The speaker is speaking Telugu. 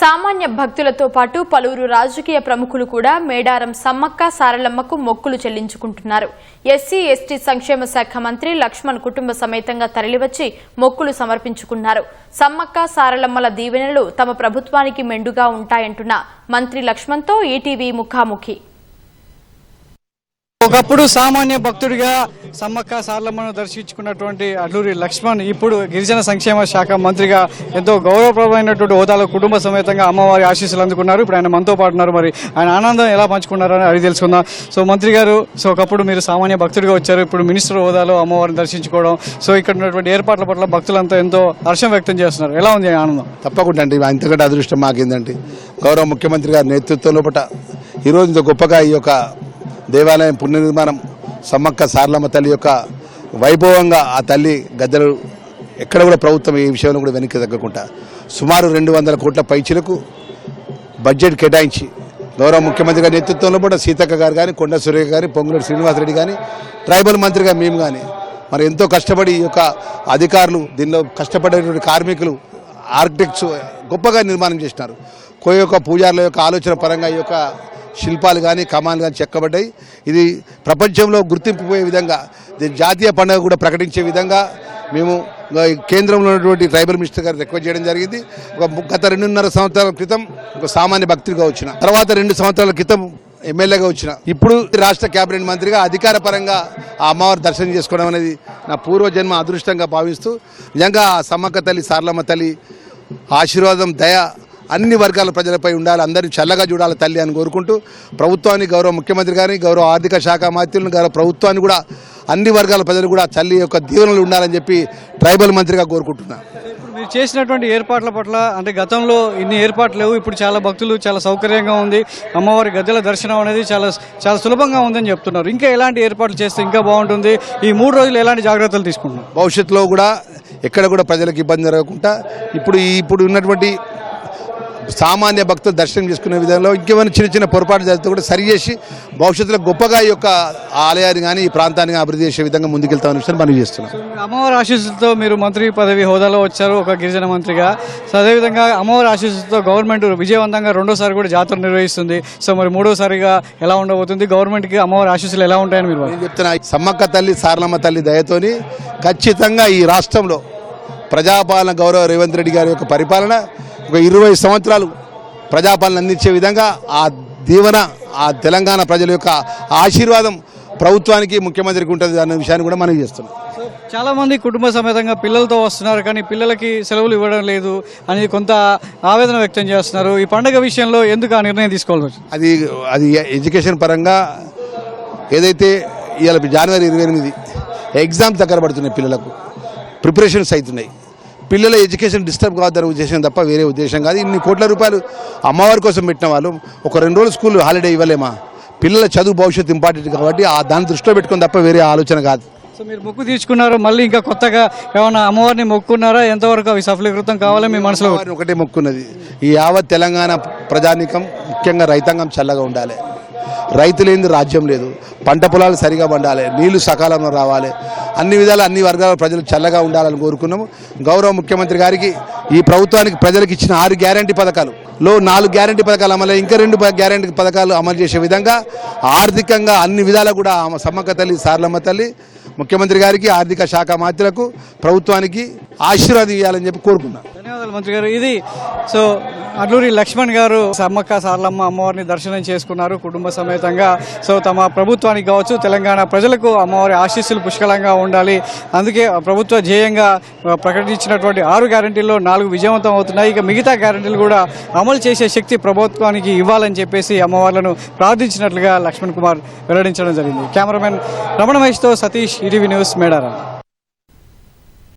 సామాన్య భక్తులతో పాటు పలువురు రాజకీయ ప్రముఖులు కూడా మేడారం సమ్మక్క సారలమ్మకు మొక్కులు చెల్లించుకుంటున్నారు. ఎస్సీ ఎస్టీ సంక్షేమ శాఖ మంత్రి లక్ష్మణ్ కుటుంబ సమేతంగా తరలివచ్చి మొక్కులు సమర్పించుకున్నారు. సమ్మక్క సారలమ్మల దీవెనలు తమ ప్రభుత్వానికి మెండుగా ఉంటాయంటున్న మంత్రి లక్ష్మణ్తో ఈటీవీ ముఖాముఖి. ఒకప్పుడు సామాన్య భక్తుడిగా సమ్మక్క సార్లమ్మను దర్శించుకున్నటువంటి అల్లూరి లక్ష్మణ్ ఇప్పుడు గిరిజన సంక్షేమ శాఖ మంత్రిగా ఎంతో గౌరవప్రదమైనటువంటి హోదాలో కుటుంబ సమేతంగా అమ్మవారి ఆశీస్సులు అందుకున్నారు. ఇప్పుడు ఆయన మనతో పాటున్నారు మరి. ఆయన ఆనందం ఎలా పంచుకున్నారని అది తెలుసుకుందాం. సో మంత్రి గారు సో ఒకప్పుడు మీరు సామాన్య భక్తుడిగా వచ్చారు. ఇప్పుడు మినిస్టర్ హోదాలో అమ్మవారిని దర్శించుకోవడం సో ఇక్కడ ఉన్నటువంటి ఏర్పాట్ల పట్ల భక్తులంతా ఎంతో హర్షం వ్యక్తం చేస్తున్నారు. ఎలా ఉంది ఆనందం? తప్పకుండా అండి. అంతకంటే అదృష్టం మాకేందండి? గౌరవ ముఖ్యమంత్రి గారి నేతృత్వంలో పట ఈరోజు ఇంత గొప్పగా ఈ యొక్క దేవాలయం పునర్నిర్మాణం సమ్మక్క సారలమ్మ తల్లి యొక్క వైభవంగా ఆ తల్లి గద్దెలు ఎక్కడ కూడా ప్రభుత్వం ఈ విషయంలో కూడా వెనక్కి తగ్గకుండా సుమారు రెండు వందల కోట్ల పైచీలకు బడ్జెట్ కేటాయించి గౌరవ ముఖ్యమంత్రి గారి నేతృత్వంలో కూడా సీతక్క గారు కానీ కొండ సురేఖ గారి పొంగులేటి శ్రీనివాసరెడ్డి కానీ ట్రైబల్ మంత్రిగా మేము కానీ మరి ఎంతో కష్టపడి ఈ యొక్క అధికారులు దీనిలో కష్టపడేటువంటి కార్మికులు ఆర్కిటెక్ట్స్ గొప్పగా నిర్మాణం చేసినారు. కో యొక్క పూజారుల యొక్క ఆలోచన పరంగా ఈ యొక్క శిల్పాలు కానీ కమాలు కానీ చెక్కబడ్డాయి. ఇది ప్రపంచంలో గుర్తింపు పోయే విధంగా జాతీయ పండుగ కూడా ప్రకటించే విధంగా మేము కేంద్రంలో ఉన్నటువంటి ట్రైబల్ మినిస్టర్ గారు రిక్వెస్ట్ చేయడం జరిగింది. ఒక గత రెండున్నర సంవత్సరాల క్రితం ఒక సామాన్య భక్తుడిగా వచ్చిన తర్వాత రెండు సంవత్సరాల క్రితం ఎమ్మెల్యేగా వచ్చిన. ఇప్పుడు రాష్ట్ర కేబినెట్ మంత్రిగా అధికార పరంగా ఆ అమ్మవారి దర్శనం చేసుకోవడం అనేది నా పూర్వజన్మ అదృష్టంగా భావిస్తూ నిజంగా ఆ సమ్మక్క తల్లి సార్లమ్మ తల్లి ఆశీర్వాదం దయ అన్ని వర్గాల ప్రజలపై ఉండాలి అందరినీ చల్లగా చూడాలి తల్లి అని కోరుకుంటూ ప్రభుత్వాన్ని గౌరవ ముఖ్యమంత్రి గారిని గౌరవ ఆర్థిక శాఖ మంత్రులను గౌరవ ప్రభుత్వాన్ని కూడా అన్ని వర్గాల ప్రజలు కూడా తల్లి యొక్క దీవెనలు ఉండాలని చెప్పి ట్రైబల్ మంత్రిగా కోరుకుంటున్నాను మీరు చేసినటువంటి ఏర్పాట్ల పట్ల అంటే గతంలో ఇన్ని ఏర్పాట్లు లేవు ఇప్పుడు చాలా భక్తులు చాలా సౌకర్యంగా ఉంది అమ్మవారి గద్దెల దర్శనం అనేది చాలా చాలా సులభంగా ఉందని చెప్తున్నారు. ఇంకా ఎలాంటి ఏర్పాట్లు చేస్తే ఇంకా బాగుంటుంది? ఈ మూడు రోజులు ఎలాంటి జాగ్రత్తలు తీసుకుంటున్నారు? భవిష్యత్తులో కూడా ఎక్కడ కూడా ప్రజలకు ఇబ్బంది జరగకుండా ఇప్పుడు ఇప్పుడు ఉన్నటువంటి సామాన్య భక్తులు దర్శనం చేసుకునే విధంలో ఇంకేమైనా చిన్న చిన్న పొరపాటు జరిగితే కూడా సరి చేసి భవిష్యత్తులో గొప్పగా ఈ యొక్క ఆలయాన్ని కానీ ఈ ప్రాంతాన్ని అభివృద్ధి చేసే విధంగా ముందుకెళ్తామని విషయాన్ని మనం చేస్తున్నాం. అమ్మవారి ఆశీస్సులతో మీరు మంత్రి పదవి హోదాలో వచ్చారు ఒక గిరిజన మంత్రిగా. సో అదేవిధంగా అమ్మవారి ఆశీస్సులతో గవర్నమెంట్ విజయవంతంగా రెండోసారి కూడా జాతర నిర్వహిస్తుంది. సో మరి మూడోసారిగా ఎలా ఉండబోతుంది? గవర్నమెంట్కి అమ్మవారి ఆశీస్సులు ఎలా ఉంటాయని మీరు నేను చెప్తున్నా సమ్మక్క తల్లి సారలమ్మ తల్లి దయతోని ఖచ్చితంగా ఈ రాష్ట్రంలో ప్రజాపాలన గౌరవ రేవంత్ రెడ్డి గారి యొక్క పరిపాలన ఒక ఇరవై సంవత్సరాలు ప్రజాపాలన అందించే విధంగా ఆ దీవెన ఆ తెలంగాణ ప్రజల యొక్క ఆశీర్వాదం ప్రభుత్వానికి ముఖ్యమంత్రికి ఉంటుంది అన్న విషయాన్ని కూడా మనం చేస్తున్నాం. చాలా మంది కుటుంబ సమేతంగా పిల్లలతో వస్తున్నారు కానీ పిల్లలకి సెలవులు ఇవ్వడం లేదు అని కొంత ఆవేదన వ్యక్తం చేస్తున్నారు. ఈ పండుగ విషయంలో ఎందుకు ఆ నిర్ణయం తీసుకోవాల్సి వచ్చింది? అది అది ఎడ్యుకేషన్ పరంగా ఏదైతే ఇవాళ జనవరి ఇరవై ఎనిమిది ఎగ్జామ్స్ దగ్గర పడుతున్నాయి పిల్లలకు ప్రిపరేషన్స్ అవుతున్నాయి. పిల్లల ఎడ్యుకేషన్ డిస్టర్బ్ కావద్దనే ఉద్దేశం తప్ప వేరే ఉద్దేశం కాదు. ఇన్ని కోట్ల రూపాయలు అమ్మవారి కోసం పెట్టిన వాళ్ళు ఒక రెండు రోజులు స్కూల్ హాలిడే ఇవ్వలేమా? పిల్లల చదువు భవిష్యత్తు ఇంపార్టెంట్ కాబట్టి ఆ దాన్ని దృష్టిలో పెట్టుకొని తప్ప వేరే ఆలోచన కాదు. సో మీరు మొక్కు తీర్చుకున్నారు? మళ్ళీ ఇంకా కొత్తగా ఏమైనా అమ్మవారిని మొక్కున్నారా? ఎంతవరకు అవి సఫలీకృతం కావాలో మీ మనసులో ఒకటే మొక్కున్నది. ఈ యావత్ తెలంగాణ ప్రజానికం ముఖ్యంగా రైతాంగం చల్లగా ఉండాలి. రైతు లేని రాజ్యం లేదు. పంట పొలాలు సరిగా పండాలి. నీళ్ళు సకాలంలో రావాలి. అన్ని విధాలు అన్ని వర్గాల ప్రజలు చల్లగా ఉండాలని కోరుకున్నాము. గౌరవ ముఖ్యమంత్రి గారికి ఈ ప్రభుత్వానికి ప్రజలకు ఇచ్చిన ఆరు గ్యారంటీ పథకాలు. లో నాలుగు గ్యారంటీ పథకాలు అమలు ఇంకా రెండు గ్యారంటీ పథకాలు అమలు చేసే విధంగా ఆర్థికంగా అన్ని విధాలు కూడా ఆమె సమ్మక్క తల్లి సార్లమ్మ తల్లి ముఖ్యమంత్రి గారికి ఆర్థిక శాఖ మంత్రులకు ప్రభుత్వానికి ఆశీర్వాదం ఇవ్వాలని చెప్పి కోరుకున్నాను ధన్యవాదాలు మంత్రి గారు. ఇది సో అడ్లూరి లక్ష్మణ్ గారు సమ్మక్క సార్లమ్మ అమ్మవారిని దర్శనం చేసుకున్నారు కుటుంబ సమేతంగా. సో తమ ప్రభుత్వానికి కావచ్చు తెలంగాణ ప్రజలకు అమ్మవారి ఆశీస్సులు పుష్కలంగా ఉండాలి. అందుకే ప్రభుత్వ ధ్యేయంగా ప్రకటించినటువంటి ఆరు గ్యారంటీల్లో నాలుగు విజయవంతం అవుతున్నాయి. ఇక మిగతా గ్యారంటీలు కూడా అమలు చేసే శక్తి ప్రభుత్వానికి ఇవ్వాలని చెప్పేసి అమ్మవార్లను ప్రార్థించినట్లుగా లక్ష్మణ్ కుమార్ వెల్లడించడం జరిగింది. కెమెరామెన్ రమణ మహేష్తో సతీష్ ఈటీవీ న్యూస్ మేడారం.